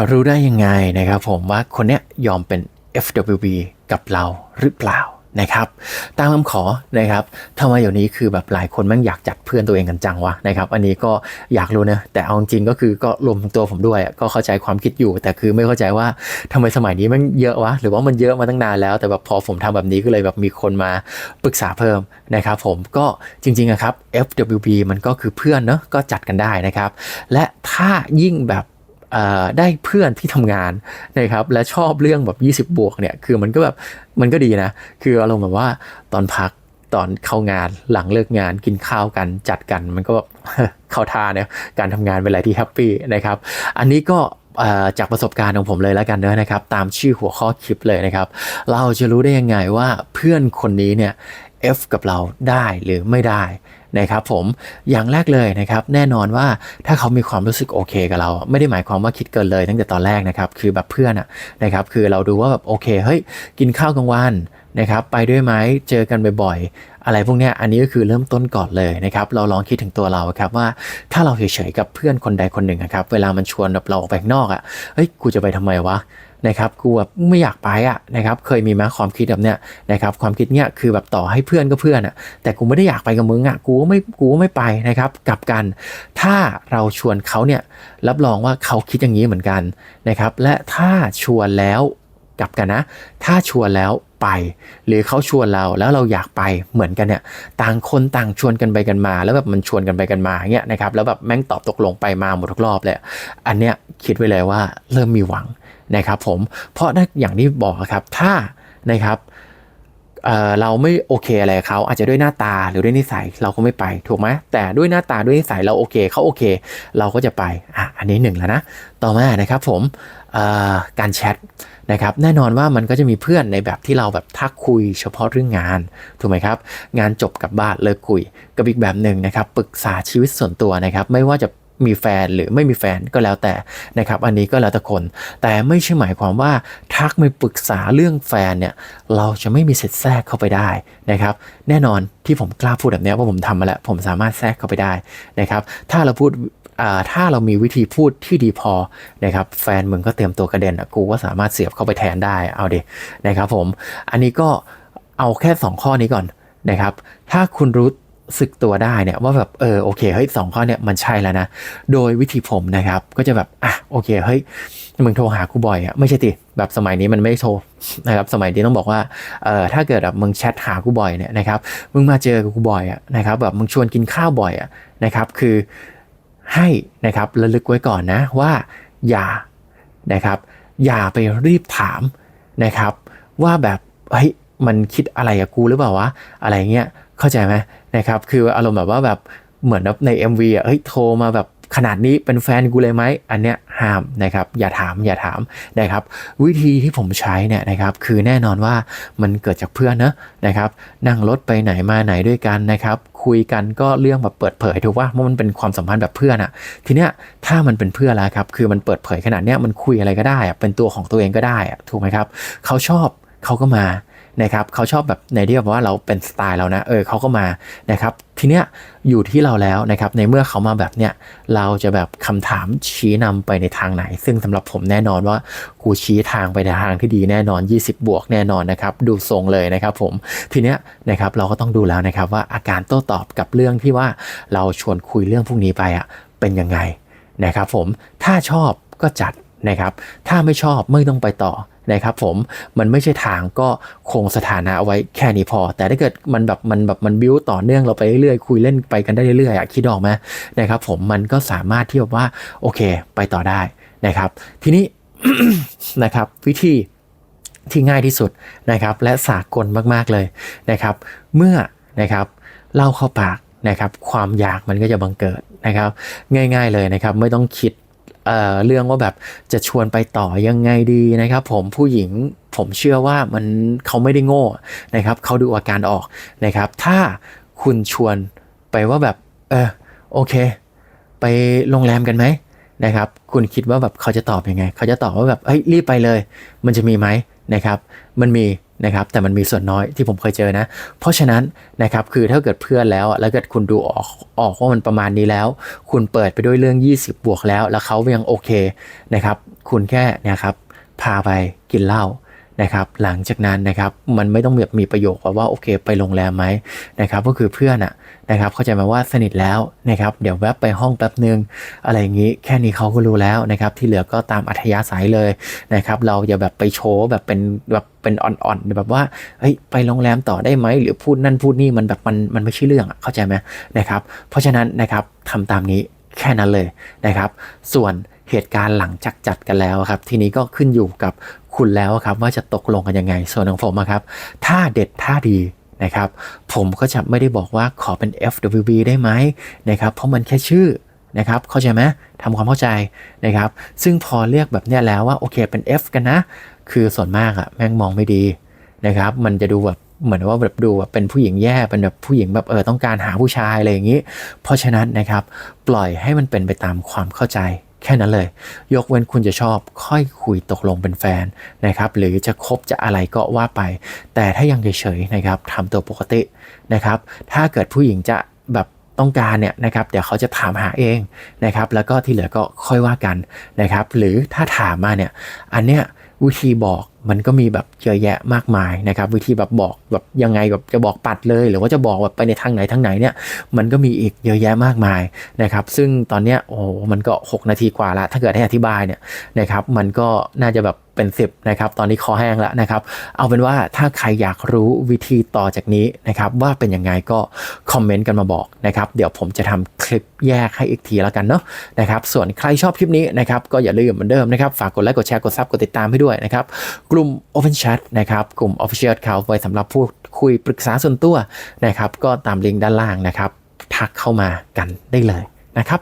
จะรู้ได้ยังไงนะครับผมว่าคนเนี้ยยอมเป็น FWB กับเราหรือเปล่านะครับตามคำขอนะครับทำไมเดี๋ยวนี้คือแบบหลายคนแม่งอยากจัดเพื่อนตัวเองกันจังวะนะครับอันนี้ก็อยากรู้นะแต่เอาจริงก็คือก็รวมตัวผมด้วยก็เข้าใจความคิดอยู่ แต่คือไม่เข้าใจว่าทำไมสมัยนี้มันเยอะวะหรือว่ามันเยอะมาตั้งนานแล้ว แต่แบบพอผมทำแบบนี้ก็เลยแบบมีคนมาปรึกษาเพิ่มนะครับผมก็จริงๆอะครับ FWB มันก็คือเพื่อนเนอะก็จัดกันได้นะครับและถ้ายิ่งแบบ ได้เพื่อนที่ทำงานนะครับและชอบเรื่องแบบ 20 บวกเนี่ยคือมันก็แบบมันก็ดีนะ คืออารมณ์แบบว่าตอนพักตอนเข้างานหลังเลิกงานกินข้าวกันจัดกันมันก็แบบเข้าท่าเนี่ยการทำงานเป็นอะไรที่แฮปปี้นะครับ อันนี้ก็จากประสบการณ์ของผมเลยแล้วกันนะนะครับ ตามชื่อหัวข้อคลิปเลยนะครับ เราจะรู้ได้ยังไงว่าเพื่อนคนนี้เนี่ย F กับเราได้หรือไม่ได้ นะครับผมอย่างแรกเลยนะครับแน่นอนว่าถ้าเขามีความรู้สึกโอเคกับเรา ไม่ได้หมายความว่าคิดเกินเลยตั้งแต่ตอนแรกนะครับคือแบบเพื่อนอะนะครับคือเราดูว่าแบบโอเคเฮ้ยกินข้าวกลางวันนะครับไปด้วยไหมเจอกันบ่อยๆ อะไรพวกเนี้ยอันนี้ก็คือเริ่มต้นก่อนเลยนะครับเราลองคิดถึงตัวเราครับว่าถ้าเราเฉยๆกับเพื่อนคนใดคนหนึ่งอะครับเวลามันชวนแบบเราออกไปข้างนอกอะเฮ้ยกูจะไปทำไมวะ นะครับกูแบบไม่อยากไปอะนะครับเคยมีไหมความคิดแบบเนี้ยนะครับความคิดเนี้ยคือแบบต่อให้เพื่อนก็เพื่อนอะแต่กูไม่ได้อยากไปกับมึงอะกูก็ไม่กูก็ไม่ไปนะครับกลับกัน ถ้าเราชวนเขาเนี่ยรับรองว่าเขาคิดอย่างนี้เหมือนกันนะครับและถ้าชวนแล้วกลับกันนะ ถ้าชวนแล้ว ไป หรือเขาชวนเราแล้วเราอยากไปเหมือนกันเนี่ยต่างคนต่างชวนกันไปกันมา แล้วแบบมันชวนกันไปกันมาเงี้ยนะครับแล้วแบบแม่งตอบตกลงไปมาหมดทุกรอบเลยอันเนี้ยคิดไว้เลยว่าเริ่มมีหวังนะครับผมเพราะอย่างที่บอกครับถ้านะครับเเราไม่โอเคอะไรเขาอาจจะด้วยหน้าตาหรือด้วยนิสัยเราก็ไม่ไปถูกไหมแต่ด้วยหน้าตาด้วยนิสัยเราโอเคเขาโอเค เราก็จะไปอะอันนี้หนึ่งแล้วนะต่อมานะครับผม การแชทนะครับแน่นอนว่ามันก็จะมีเพื่อนในแบบที่เราแบบทักคุยเฉพาะเรื่องงานถูกไหมครับ งานจบกลับบ้านเลิกคุยกับอีกแบบหนึ่งนะครับปรึกษาชีวิตส่วนตัวนะครับ ไม่ว่าจะมีแฟนหรือไม่มีแฟนก็แล้วแต่นะครับอันนี้ก็แล้วแต่คน แต่ไม่ใช่หมายความว่าทักไม่ปรึกษาเรื่องแฟนเนี่ยเราจะไม่มีสิทธิ์แทรกเข้าไปได้นะครับ แน่นอนที่ผมกล้าพูดแบบนี้ยเพราะผมทำมาแล้วผมสามารถแทรกเข้าไปได้นะครับ ถ้าเราพูด ถ้าเรามีวิธีพูดที่ดีพอนะครับแฟนมึงก็เตรียมตัวกระเด็นอะกูก็สามารถเสียบเข้าไปแทนได้เอาดินะครับผมอันนี้ก็เอาแค่ 2 ข้อนี้ก่อนนะครับ ถ้าคุณรู้สึกตัวได้เนี่ยว่าแบบเออโอเคเฮ้ยสองข้อเนี่ยมันใช่แล้วนะ โดยวิธีผมนะครับก็จะแบบอะโอเคเฮ้ยมึงโทรหากูบ่อยอะไม่ใช่ติแบบสมัยนี้มันไม่โทรนะครับสมัยนี้ต้องบอกว่าเออถ้าเกิดแบบมึงแชทหากูบ่อยเนี่ยนะครับมึงมาเจอกูบ่อยอะนะครับแบบมึงชวนกินข้าวบ่อยอะนะครับคือ ให้นะครับระลึกไว้ก่อนนะว่าอย่านะครับอย่าไปรีบถามนะครับ ว่าแบบเฮ้ยมันคิดอะไรกับกูหรือเปล่าวะอะไรเงี้ยเข้าใจไหมนะครับ คืออารมณ์แบบว่าแบบเหมือนใน MV อะเฮ้ยโทรมาแบบ ขนาดนี้เป็นแฟนกูเลยไหมอันเนี้ยห้ามนะครับ อย่าถามอย่าถามนะครับ วิธีที่ผมใช้เนี่ยนะครับ คือแน่นอนว่ามันเกิดจากเพื่อนเนอะนะครับ นั่งรถไปไหนมาไหนด้วยกันนะครับ คุยกันก็เรื่องแบบเปิดเผยถูกว่ามันเป็นความสัมพันธ์แบบเพื่อนอะทีเนี้ยถ้ามันเป็นเพื่อนแล้วครับ คือมันเปิดเผยขนาดเนี้ยมันคุยอะไรก็ได้อะเป็นตัวของตัวเองก็ได้อะถูกไหมครับ เขาชอบเขาก็มา นะครับเขาชอบแบบในที่แบบว่าเราเป็นสไตล์เรานะเออเขาก็มานะครับทีเนี้ยอยู่ที่เราแล้วนะครับในเมื่อเขามาแบบเนี้ยเราจะแบบคำถามชี้นำไปในทางไหน ซึ่งสำหรับผมแน่นอนว่ากูชี้ทางไปในทางที่ดีแน่นอน 20 บวกแน่นอนนะครับดูทรงเลยนะครับผมทีเนี้ยนะครับเราก็ต้องดูแล้วนะครับว่าอาการโต้ตอบกับเรื่องที่ว่าเราชวนคุยเรื่องพวกนี้ไปอะเป็นยังไงนะครับผมถ้าชอบก็จัดนะครับถ้าไม่ชอบไม่ต้องไปต่อ นะครับผมมันไม่ใช่ทางก็คงสถานะเอาไว้แค่นี้พอ แต่ถ้าเกิดมันแบบมันแบบมันบิ้วต่อเนื่องเราไปเรื่อยๆคุยเล่นไปกันได้เรื่อยๆอะคิดออกไหมนะครับผมมันก็สามารถที่แบบว่าโอเคไปต่อได้นะครับ ทีนี้นะครับวิธีที่ง่ายที่สุดนะครับ และสากลมากๆเลยนะครับ เมื่อนะครับเล่าเข้าปากนะครับ ความอยากมันก็จะบังเกิดนะครับ ง่าย ๆเลยนะครับ ไม่ต้องคิด เอ่อเรื่องว่าแบบจะชวนไปต่อยังไงดีนะครับ ผมผู้หญิงผมเชื่อว่ามันเขาไม่ได้โง่นะครับเขาดูอาการออกนะครับ ถ้าคุณชวนไปว่าแบบเออโอเค ไปโรงแรมกันไหมนะครับ คุณคิดว่าแบบเขาจะตอบยังไง เขาจะตอบว่าแบบเฮ้ยรีบไปเลย มันจะมีไหม นะครับมันมีนะครับแต่มันมีส่วนน้อยที่ผมเคยเจอนะ เพราะฉะนั้นนะครับคือถ้าเกิดเพื่อนแล้วแล้วเกิดคุณดูออกออกว่ามันประมาณนี้แล้ว คุณเปิดไปด้วยเรื่อง 20 บวกแล้ว แล้วเขายังโอเคนะครับคุณแค่นะครับพาไปกินเหล้า นะครับหลังจากนั้นนะครับมันไม่ต้องแบบมีประโยคว่าโอเคไปโรงแรมไหมนะครับก็คือเพื่อนอะนะครับเข้าใจไหมว่าสนิทแล้วนะครับเดี๋ยวแวบไปห้องแป๊บนึงอะไรอย่างนี้แค่นี้เขาก็รู้แล้วนะครับที่เหลือก็ตามอัธยาศัยเลยนะครับเราอย่าแบบไปโชว์แบบเป็นแบบเป็นอ่อนๆแบบว่าเฮ้ยไปโรงแรมต่อได้ไหมหรือพูดนั่นพูดนี่มันแบบมันมันไม่ใช่เรื่องอะเข้าใจไหมนะครับเพราะฉะนั้นนะครับทำตามนี้แค่นั้นเลยนะครับ ส่วน เหตุการณ์หลังจากจัดกันแล้วครับ ทีนี้ก็ขึ้นอยู่กับคุณแล้วครับ ว่าจะตกลงกันยังไง ส่วนของผมครับ ถ้าเด็ดถ้าดีนะครับ ผมก็จะไม่ได้บอกว่าขอเป็น FWB ได้ไหมนะครับ เพราะมันแค่ชื่อนะครับเข้าใจไหมทำความเข้าใจนะครับ ซึ่งพอเรียกแบบเนี้ยแล้วว่าโอเคเป็น F กันนะ คือส่วนมากอะแม่งมองไม่ดีนะครับ มันจะดูแบบเหมือนว่าแบบดูแบบเป็นผู้หญิงแย่เป็นแบบผู้หญิงแบบเออต้องการหาผู้ชายอะไรอย่างนี้ เพราะฉะนั้นนะครับ ปล่อยให้มันเป็นไปตามความเข้าใจ แค่นั้นเลย ยกเว้นคุณจะชอบค่อยคุยตกลงเป็นแฟนนะครับหรือจะคบจะอะไรก็ว่าไป แต่ถ้ายังเฉยๆนะครับทำตัวปกตินะครับถ้าเกิดผู้หญิงจะแบบต้องการเนี่ยนะครับเดี๋ยวเขาจะถามหาเองนะครับแล้วก็ที่เหลือก็ค่อยว่ากันนะครับหรือถ้าถามมาเนี่ยอันเนี้ยวิธีบอกมันก็มีแบบเยอะแยะมากมายนะครับ วิธีแบบบอกแบบยังไงแบบจะบอกปัดเลย หรือว่าจะบอกแบบไปในทางไหนทางไหนเนี่ยมันก็มีอีกเยอะแยะมากมายนะครับ ซึ่งตอนเนี้ยโอ้โหมันก็ 6 นาทีกว่าละถ้าเกิดให้อธิบายเนี่ยนะครับ มันก็น่าจะแบบเป็นสิบนะครับตอนนี้คอแห้งแล้วนะครับ เอาเป็นว่าถ้าใครอยากรู้วิธีต่อจากนี้นะครับว่าเป็นยังไงก็คอมเมนต์กันมาบอกนะครับเดี๋ยวผมจะทำคลิปแยกให้อีกทีแล้วกันเนาะนะครับส่วนใครชอบคลิปนี้นะครับก็อย่าลืมเหมือนเดิมนะครับฝากกดไลค์กดแชร์กดซับกดติดตามให้ด้วยนะครับกลุ่ม Open Chat นะครับ กลุ่ม Official Account ไว้สำหรับพูดคุยปรึกษาส่วนตัวนะครับ ก็ตามลิงก์ด้านล่างนะครับ ทักเข้ามากันได้เลยนะครับ